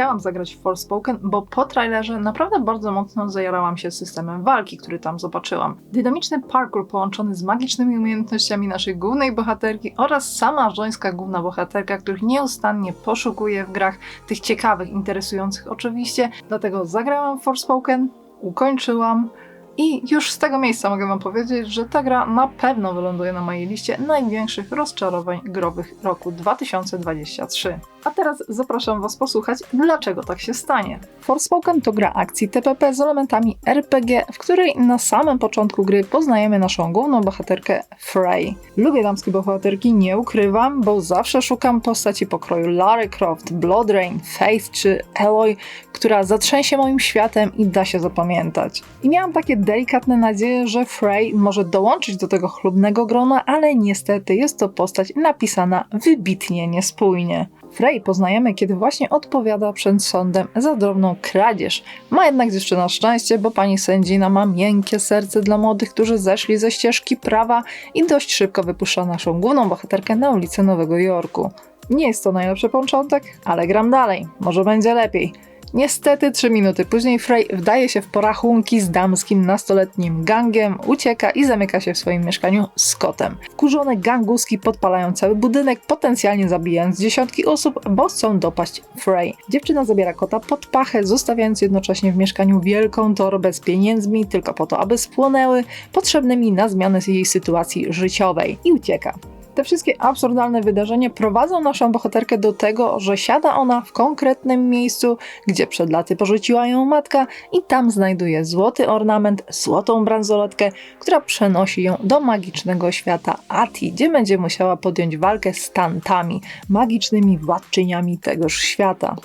chciałam zagrać w Forspoken, bo po trailerze naprawdę bardzo mocno zajarałam się systemem walki, który tam zobaczyłam. Dynamiczny parkour połączony z magicznymi umiejętnościami naszej głównej bohaterki oraz sama żońska główna bohaterka, których nieustannie poszukuję w grach tych ciekawych, interesujących oczywiście. Dlatego zagrałam w Forspoken, ukończyłam. I już z tego miejsca mogę Wam powiedzieć, że ta gra na pewno wyląduje na mojej liście największych rozczarowań growych roku 2023. A teraz zapraszam Was posłuchać, dlaczego tak się stanie. Forspoken to gra akcji TPP z elementami RPG, w której na samym początku gry poznajemy naszą główną bohaterkę Frey. Lubię damskie bohaterki, nie ukrywam, bo zawsze szukam postaci pokroju Lara Croft, Bloodrain, Faith czy Eloy, która zatrzęsie moim światem i da się zapamiętać. I miałam takie delikatne nadzieje, że Frey może dołączyć do tego chlubnego grona, ale niestety jest to postać napisana wybitnie niespójnie. Frey poznajemy, kiedy właśnie odpowiada przed sądem za drobną kradzież. Ma jednak dziewczyna szczęście, bo pani sędzina ma miękkie serce dla młodych, którzy zeszli ze ścieżki prawa i dość szybko wypuszcza naszą główną bohaterkę na ulicę Nowego Jorku. Nie jest to najlepszy początek, ale gram dalej, może będzie lepiej. Niestety, trzy minuty później Frey wdaje się w porachunki z damskim nastoletnim gangiem, ucieka i zamyka się w swoim mieszkaniu z kotem. Wkurzone ganguski podpalają cały budynek, potencjalnie zabijając dziesiątki osób, bo chcą dopaść Frey. Dziewczyna zabiera kota pod pachę, zostawiając jednocześnie w mieszkaniu wielką torbę z pieniędzmi, tylko po to, aby spłonęły, potrzebnymi na zmianę jej sytuacji życiowej i ucieka. Te wszystkie absurdalne wydarzenia prowadzą naszą bohaterkę do tego, że siada ona w konkretnym miejscu, gdzie przed laty porzuciła ją matka i tam znajduje złoty ornament, złotą bransoletkę, która przenosi ją do magicznego świata Ati, gdzie będzie musiała podjąć walkę z tantami, magicznymi władczyniami tegoż świata.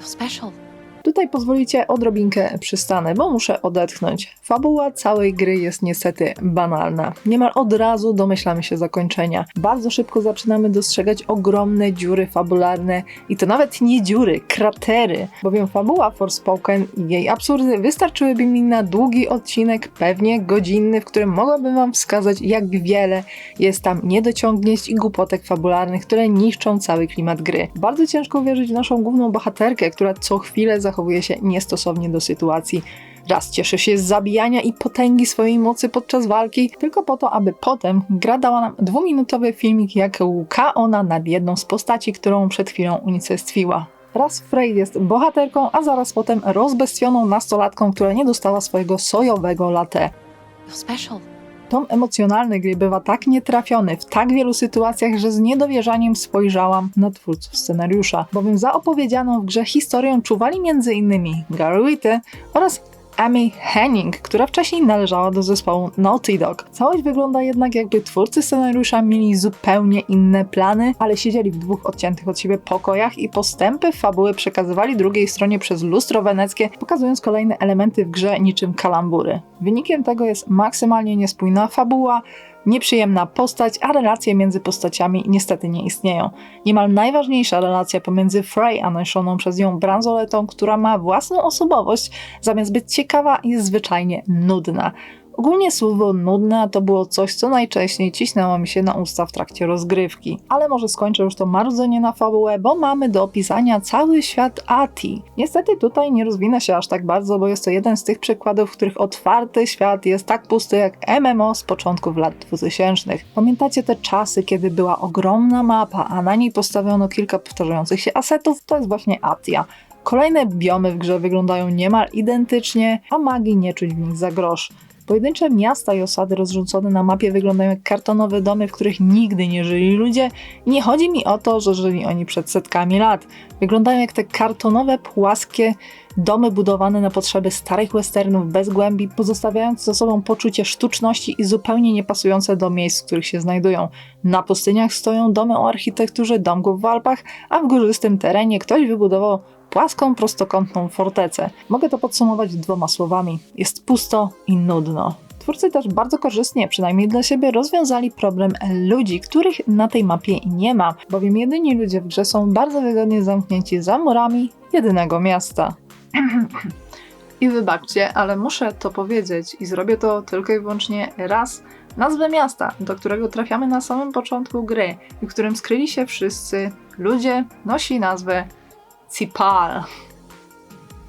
You're special. Tutaj pozwolicie odrobinkę przystanę, bo muszę odetchnąć. Fabuła całej gry jest niestety banalna. Niemal od razu domyślamy się zakończenia. Bardzo szybko zaczynamy dostrzegać ogromne dziury fabularne i to nawet nie dziury, kratery, bowiem fabuła Forspoken i jej absurdy wystarczyłyby mi na długi odcinek, pewnie godzinny, w którym mogłabym wam wskazać jak wiele jest tam niedociągnięć i głupotek fabularnych, które niszczą cały klimat gry. Bardzo ciężko uwierzyć w naszą główną bohaterkę, która co chwilę zachowuje się niestosownie do sytuacji. Raz cieszy się z zabijania i potęgi swojej mocy podczas walki, tylko po to, aby potem gra dała nam dwuminutowy filmik, jak łka ona nad jedną z postaci, którą przed chwilą unicestwiła. Raz Frey jest bohaterką, a zaraz potem rozbestwioną nastolatką, która nie dostała swojego sojowego latte. You're special. Tom emocjonalny gry bywa tak nietrafiony w tak wielu sytuacjach, że z niedowierzaniem spojrzałam na twórców scenariusza, bowiem za opowiedzianą w grze historią czuwali m.in. Gary Whity oraz Amy Henning, która wcześniej należała do zespołu Naughty Dog. Całość wygląda jednak jakby twórcy scenariusza mieli zupełnie inne plany, ale siedzieli w dwóch odciętych od siebie pokojach i postępy fabuły przekazywali drugiej stronie przez lustro weneckie, pokazując kolejne elementy w grze niczym kalambury. Wynikiem tego jest maksymalnie niespójna fabuła, nieprzyjemna postać, a relacje między postaciami niestety nie istnieją. Niemal najważniejsza relacja pomiędzy Frey a noszoną przez nią bransoletą, która ma własną osobowość, zamiast być ciekawa, jest zwyczajnie nudna. Ogólnie słowo nudne to było coś, co najczęściej ciśnęło mi się na usta w trakcie rozgrywki. Ale może skończę już to marudzenie na fabułę, bo mamy do opisania cały świat Ati. Niestety tutaj nie rozwinę się aż tak bardzo, bo jest to jeden z tych przykładów, w których otwarty świat jest tak pusty jak MMO z początków lat 2000. Pamiętacie te czasy, kiedy była ogromna mapa, a na niej postawiono kilka powtarzających się asetów? To jest właśnie Atia. Kolejne biomy w grze wyglądają niemal identycznie, a magii nie czuć w nich za grosz. Pojedyncze miasta i osady rozrzucone na mapie wyglądają jak kartonowe domy, w których nigdy nie żyli ludzie nie chodzi mi o to, że żyli oni przed setkami lat. Wyglądają jak te kartonowe, płaskie domy budowane na potrzeby starych westernów bez głębi, pozostawiając za sobą poczucie sztuczności i zupełnie niepasujące do miejsc, w których się znajdują. Na pustyniach stoją domy o architekturze domków w Alpach, a w górzystym terenie ktoś wybudował płaską, prostokątną fortecę. Mogę to podsumować dwoma słowami: jest pusto i nudno. Twórcy też bardzo korzystnie, przynajmniej dla siebie, rozwiązali problem ludzi, których na tej mapie nie ma, bowiem jedyni ludzie w grze są bardzo wygodnie zamknięci za murami jedynego miasta. I wybaczcie, ale muszę to powiedzieć i zrobię to tylko i wyłącznie raz. Nazwę miasta, do którego trafiamy na samym początku gry i w którym skryli się wszyscy ludzie, nosi nazwę Cipal.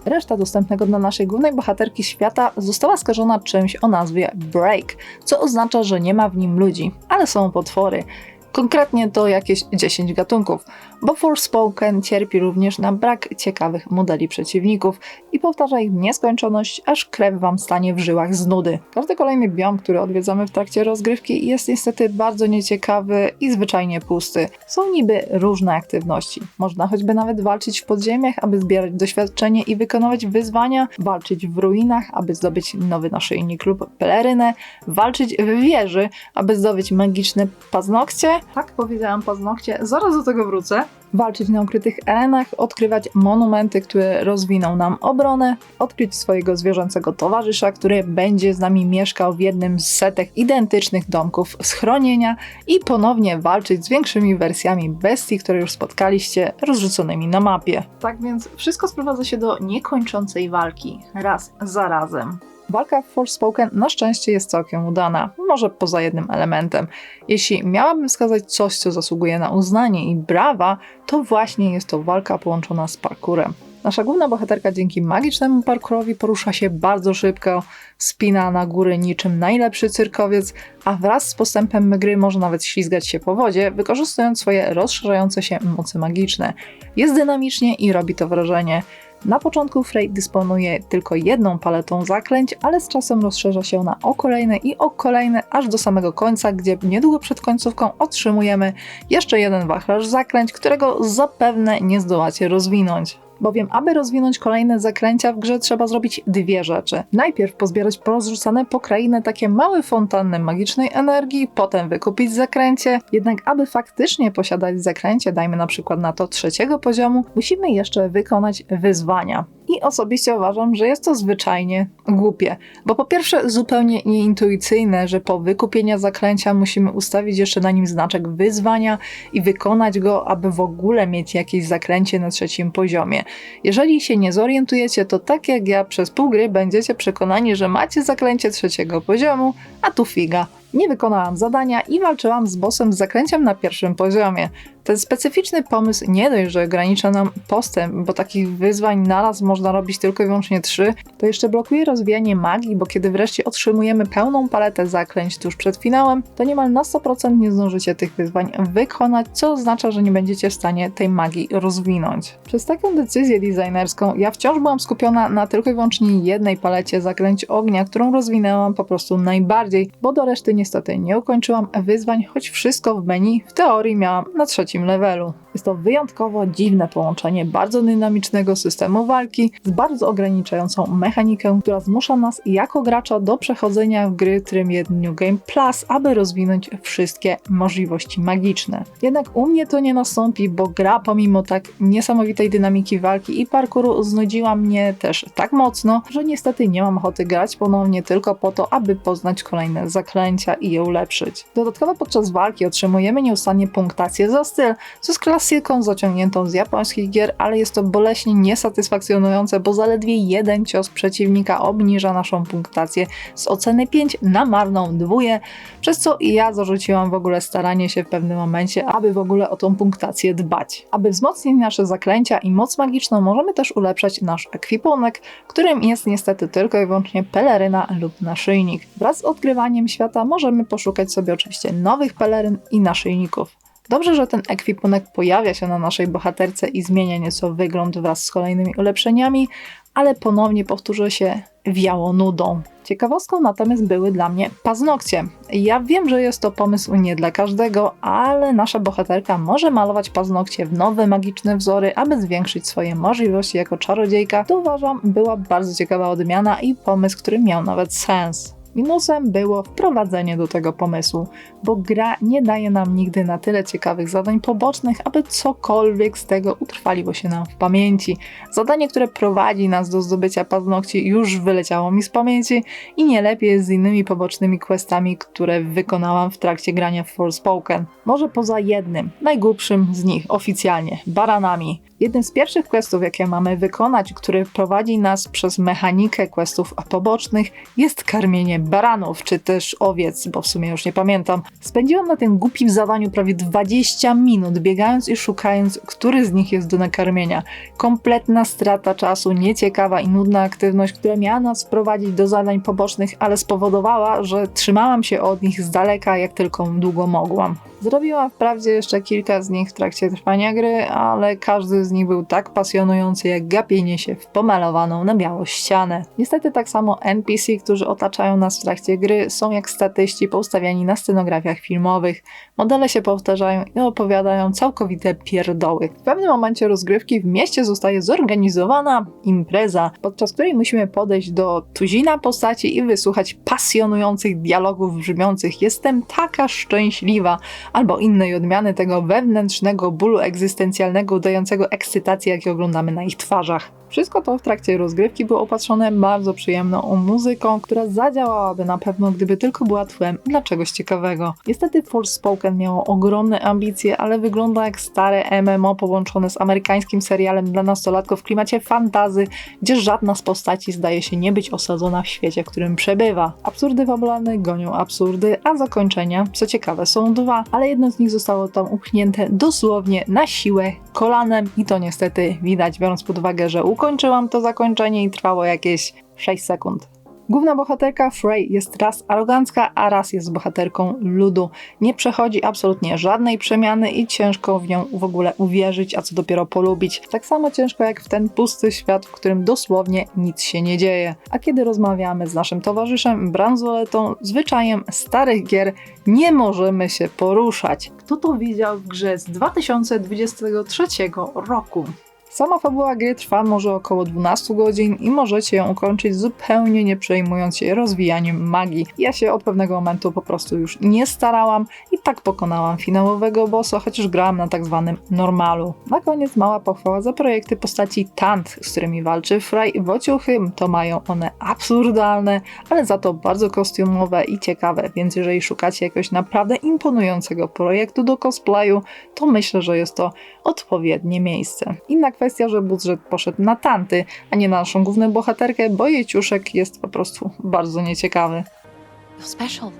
Reszta dostępnego dla naszej głównej bohaterki świata została skażona czymś o nazwie Break, co oznacza, że nie ma w nim ludzi, ale są potwory. Konkretnie to jakieś 10 gatunków, bo Forspoken cierpi również na brak ciekawych modeli przeciwników i powtarza ich nieskończoność, aż krew wam stanie w żyłach z nudy. Każdy kolejny biom, który odwiedzamy w trakcie rozgrywki jest niestety bardzo nieciekawy i zwyczajnie pusty. Są niby różne aktywności. Można choćby nawet walczyć w podziemiach, aby zbierać doświadczenie i wykonywać wyzwania, walczyć w ruinach, aby zdobyć nowy naszyjnik lub pelerynę, walczyć w wieży, aby zdobyć magiczne paznokcie. Tak powiedziałam paznokcie, zaraz do tego wrócę. Walczyć na ukrytych arenach, odkrywać monumenty, które rozwiną nam obronę, odkryć swojego zwierzęcego towarzysza, który będzie z nami mieszkał w jednym z setek identycznych domków schronienia i ponownie walczyć z większymi wersjami bestii, które już spotkaliście, rozrzuconymi na mapie. Tak więc wszystko sprowadza się do niekończącej walki, raz za razem. Walka w Forspoken na szczęście jest całkiem udana, może poza jednym elementem. Jeśli miałabym wskazać coś, co zasługuje na uznanie i brawa, to właśnie jest to walka połączona z parkurem. Nasza główna bohaterka dzięki magicznemu parkurowi porusza się bardzo szybko, spina na górę niczym najlepszy cyrkowiec, a wraz z postępem gry może nawet ślizgać się po wodzie, wykorzystując swoje rozszerzające się moce magiczne. Jest dynamicznie i robi to wrażenie. Na początku Frey dysponuje tylko jedną paletą zaklęć, ale z czasem rozszerza się ona o kolejne i o kolejne, aż do samego końca, gdzie niedługo przed końcówką otrzymujemy jeszcze jeden wachlarz zaklęć, którego zapewne nie zdołacie rozwinąć. Bowiem, aby rozwinąć kolejne zaklęcia w grze, trzeba zrobić dwie rzeczy. Najpierw pozbierać porozrzucane po krainę takie małe fontanny magicznej energii, potem wykupić zakręcie. Jednak, aby faktycznie posiadać zakręcie, dajmy na przykład na to trzeciego poziomu, musimy jeszcze wykonać wyzwania. I osobiście uważam, że jest to zwyczajnie głupie. Bo po pierwsze, zupełnie nieintuicyjne, że po wykupieniu zaklęcia musimy ustawić jeszcze na nim znaczek wyzwania i wykonać go, aby w ogóle mieć jakieś zaklęcie na trzecim poziomie. Jeżeli się nie zorientujecie, to tak jak ja przez pół gry będziecie przekonani, że macie zaklęcie trzeciego poziomu, a tu figa. Nie wykonałam zadania i walczyłam z bossem z zaklęciem na pierwszym poziomie. Ten specyficzny pomysł nie dość, że ogranicza nam postęp, bo takich wyzwań naraz można robić tylko i wyłącznie trzy, to jeszcze blokuje rozwijanie magii, bo kiedy wreszcie otrzymujemy pełną paletę zaklęć tuż przed finałem, to niemal na 100% nie zdążycie tych wyzwań wykonać, co oznacza, że nie będziecie w stanie tej magii rozwinąć. Przez taką decyzję designerską ja wciąż byłam skupiona na tylko i wyłącznie jednej palecie zaklęć ognia, którą rozwinęłam po prostu najbardziej, bo do reszty niestety nie ukończyłam wyzwań, choć wszystko w menu w teorii miałam na trzecim levelu. Jest to wyjątkowo dziwne połączenie bardzo dynamicznego systemu walki z bardzo ograniczającą mechanikę, która zmusza nas jako gracza do przechodzenia w gry trybie New Game Plus, aby rozwinąć wszystkie możliwości magiczne. Jednak u mnie to nie nastąpi, bo gra pomimo tak niesamowitej dynamiki walki i parkouru znudziła mnie też tak mocno, że niestety nie mam ochoty grać ponownie tylko po to, aby poznać kolejne zaklęcia i je ulepszyć. Dodatkowo podczas walki otrzymujemy nieustannie punktację za styl, co jest klasyką zaciągniętą z japońskich gier, ale jest to boleśnie niesatysfakcjonujące, bo zaledwie jeden cios przeciwnika obniża naszą punktację z oceny 5 na marną dwóję, przez co ja zarzuciłam w ogóle staranie się w pewnym momencie, aby w ogóle o tą punktację dbać. Aby wzmocnić nasze zaklęcia i moc magiczną, możemy też ulepszać nasz ekwipunek, którym jest niestety tylko i wyłącznie peleryna lub naszyjnik. Wraz z odkrywaniem świata możemy poszukać sobie oczywiście nowych peleryn i naszyjników. Dobrze, że ten ekwipunek pojawia się na naszej bohaterce i zmienia nieco wygląd wraz z kolejnymi ulepszeniami, ale ponownie powtórzę się, wiało nudą. Ciekawostką natomiast były dla mnie paznokcie. Ja wiem, że jest to pomysł nie dla każdego, ale nasza bohaterka może malować paznokcie w nowe magiczne wzory, aby zwiększyć swoje możliwości jako czarodziejka. To uważam była bardzo ciekawa odmiana i pomysł, który miał nawet sens. Minusem było wprowadzenie do tego pomysłu, bo gra nie daje nam nigdy na tyle ciekawych zadań pobocznych, aby cokolwiek z tego utrwaliło się nam w pamięci. Zadanie, które prowadzi nas do zdobycia paznokci, już wyleciało mi z pamięci i nie lepiej z innymi pobocznymi questami, które wykonałam w trakcie grania w Forspoken. Może poza jednym, najgłupszym z nich oficjalnie baranami. Jednym z pierwszych questów, jakie mamy wykonać, który prowadzi nas przez mechanikę questów pobocznych, jest karmienie baranów, czy też owiec, bo w sumie już nie pamiętam. Spędziłam na tym głupim zadaniu prawie 20 minut, biegając i szukając, który z nich jest do nakarmienia. Kompletna strata czasu, nieciekawa i nudna aktywność, która miała nas prowadzić do zadań pobocznych, ale spowodowała, że trzymałam się od nich z daleka, jak tylko długo mogłam. Zrobiłam wprawdzie jeszcze kilka z nich w trakcie trwania gry, ale każdy z nich był tak pasjonujący jak gapienie się w pomalowaną na biało ścianę. Niestety tak samo NPC, którzy otaczają nas w trakcie gry, są jak statyści poustawiani na scenografiach filmowych. Modele się powtarzają i opowiadają całkowite pierdoły. W pewnym momencie rozgrywki w mieście zostaje zorganizowana impreza, podczas której musimy podejść do tuzina postaci i wysłuchać pasjonujących dialogów brzmiących Jestem taka szczęśliwa, albo innej odmiany tego wewnętrznego bólu egzystencjalnego udającego ekscytację, jaki oglądamy na ich twarzach. Wszystko to w trakcie rozgrywki było opatrzone bardzo przyjemną muzyką, która zadziałałaby na pewno, gdyby tylko była tłem dla czegoś ciekawego. Niestety Forspoken miało ogromne ambicje, ale wygląda jak stare MMO połączone z amerykańskim serialem dla nastolatków w klimacie fantazy, gdzie żadna z postaci zdaje się nie być osadzona w świecie, w którym przebywa. Absurdy fabularne gonią absurdy, a zakończenia, co ciekawe, są dwa, ale jedno z nich zostało tam upchnięte dosłownie na siłę kolanem i to niestety widać, biorąc pod uwagę, że ukończyłam to zakończenie i trwało jakieś 6 sekund. Główna bohaterka Frey jest raz arogancka, a raz jest bohaterką ludu. Nie przechodzi absolutnie żadnej przemiany i ciężko w nią w ogóle uwierzyć, a co dopiero polubić. Tak samo ciężko jak w ten pusty świat, w którym dosłownie nic się nie dzieje. A kiedy rozmawiamy z naszym towarzyszem Bransoletą, zwyczajem starych gier, nie możemy się poruszać. Kto to widział w grze z 2023 roku? Sama fabuła gry trwa może około 12 godzin i możecie ją ukończyć zupełnie nie przejmując się rozwijaniem magii. Ja się od pewnego momentu po prostu już nie starałam i tak pokonałam finałowego bossa, chociaż grałam na tak zwanym normalu. Na koniec mała pochwała za projekty postaci Tant, z którymi walczy Frey. Wociuchy to mają one absurdalne, ale za to bardzo kostiumowe i ciekawe, więc jeżeli szukacie jakiegoś naprawdę imponującego projektu do cosplayu, to myślę, że jest to odpowiednie miejsce. Inna kwestia, że budżet poszedł na tanty, a nie na naszą główną bohaterkę, bo jej ciuszek jest po prostu bardzo nieciekawy. Special.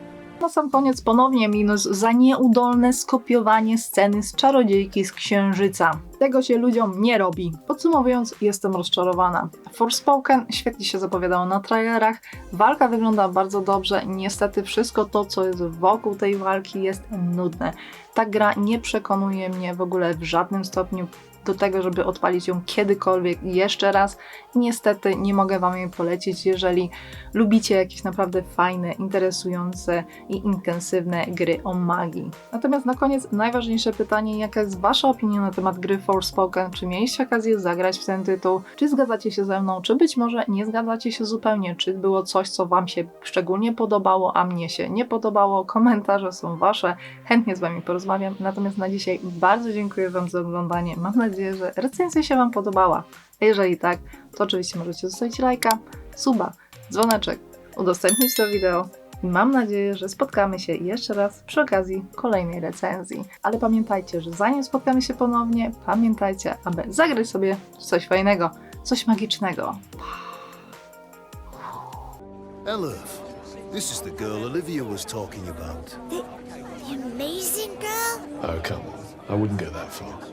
Na sam koniec ponownie minus za nieudolne skopiowanie sceny z czarodziejki z księżyca. Tego się ludziom nie robi. Podsumowując, jestem rozczarowana. Forspoken świetnie się zapowiadało na trailerach, walka wygląda bardzo dobrze niestety wszystko to, co jest wokół tej walki jest nudne. Ta gra nie przekonuje mnie w ogóle w żadnym stopniu do tego, żeby odpalić ją kiedykolwiek jeszcze raz. Niestety nie mogę Wam jej polecić, jeżeli lubicie jakieś naprawdę fajne, interesujące i intensywne gry o magii. Natomiast na koniec najważniejsze pytanie, jaka jest Wasza opinia na temat gry Forspoken? Czy mieliście okazję zagrać w ten tytuł? Czy zgadzacie się ze mną? Czy być może nie zgadzacie się zupełnie? Czy było coś, co Wam się szczególnie podobało, a mnie się nie podobało? Komentarze są Wasze, chętnie z Wami porozmawiam. Natomiast na dzisiaj bardzo dziękuję Wam za oglądanie. Mam nadzieję, że recenzja się Wam podobała. A jeżeli tak, to oczywiście możecie zostawić lajka, suba, dzwoneczek, udostępnić to wideo. I mam nadzieję, że spotkamy się jeszcze raz przy okazji kolejnej recenzji. Ale pamiętajcie, że zanim spotkamy się ponownie, pamiętajcie, aby zagrać sobie coś fajnego, coś magicznego. Elif, this is the girl Olivia was talking about. The amazing girl? Oh, come on. I wouldn't go that far.